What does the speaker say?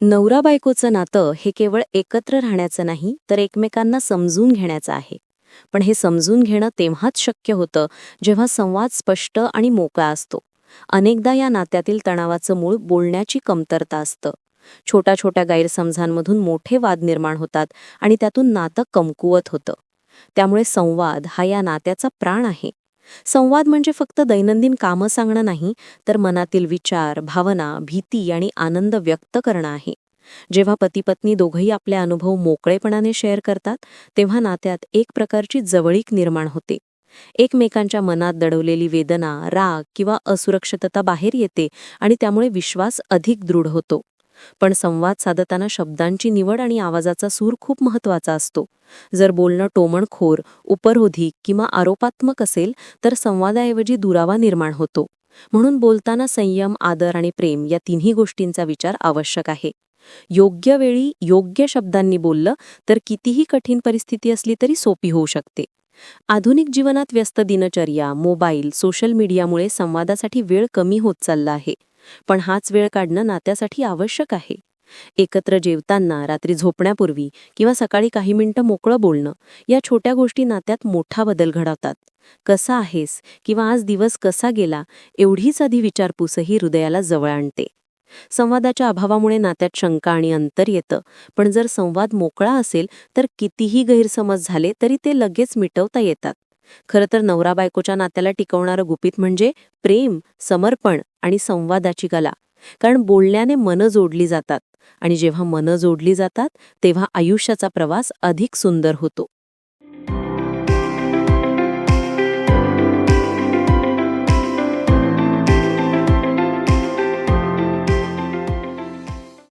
नवरा बायकोचं नातं हे केवळ एकत्र राहण्याचं नाही तर एकमेकांना समजून घेण्याचं आहे. पण हे समजून घेणं तेव्हाच शक्य होतं जेव्हा संवाद स्पष्ट आणि मोकळा असतो. अनेकदा या नात्यातील तणावाचं मूळ बोलण्याची कमतरता असतं. छोट्या छोट्या गैरसमजांमधून मोठे वाद निर्माण होतात आणि त्यातून नातं कमकुवत होतं. त्यामुळे संवाद हा या नात्याचा प्राण आहे. संवाद म्हणजे फक्त दैनंदिन कामं सांगणं नाही तर मनातील विचार भावना भीती आणि आनंद व्यक्त करणं आहे. जेव्हा पती पत्नी दोघंही आपले अनुभव मोकळेपणाने शेअर करतात तेव्हा नात्यात एक प्रकारची जवळीक निर्माण होते. एकमेकांच्या मनात दडवलेली वेदना राग किंवा असुरक्षितता बाहेर येते आणि त्यामुळे विश्वास अधिक दृढ होतो. पण संवाद साधताना शब्दांची निवड आणि आवाजाचा सूर खूप महत्त्वाचा असतो. जर बोलणं टोमणखोर उपरोधी किंवा आरोपात्मक असेल तर संवादाऐवजी दुरावा निर्माण होतो. म्हणून बोलताना संयम आदर आणि प्रेम या तिन्ही गोष्टींचा विचार आवश्यक आहे. योग्य वेळी योग्य शब्दांनी बोललं तर कितीही कठीण परिस्थिती असली तरी सोपी होऊ शकते. आधुनिक जीवनात व्यस्त दिनचर्या मोबाईल सोशल मीडियामुळे संवादासाठी वेळ कमी होत चालला आहे. पण हाच वेळ काढणं नात्यासाठी आवश्यक आहे. एकत्र जेवताना रात्री झोपण्यापूर्वी किंवा सकाळी काही मिनिटं मोकळं बोलणं या छोट्या गोष्टी नात्यात मोठा बदल घडवतात. कसा आहेस? किंवा आज दिवस कसा गेला? एवढीच आधी विचारपूसही हृदयाला जवळ आणते. संवादाच्या अभावामुळे नात्यात शंका आणि अंतर येतं पण जर संवाद मोकळा असेल तर कितीही गैरसमज झाले तरी ते लगेच मिटवता येतात. खरं तर नवरा बायकोच्या नात्याला टिकवणारं गुपित म्हणजे प्रेम समर्पण आणि संवादाची कला. कारण बोलण्याने मनं जोडली जातात आणि जेव्हा मनं जोडली जातात तेव्हा आयुष्याचा प्रवास अधिक सुंदर होतो.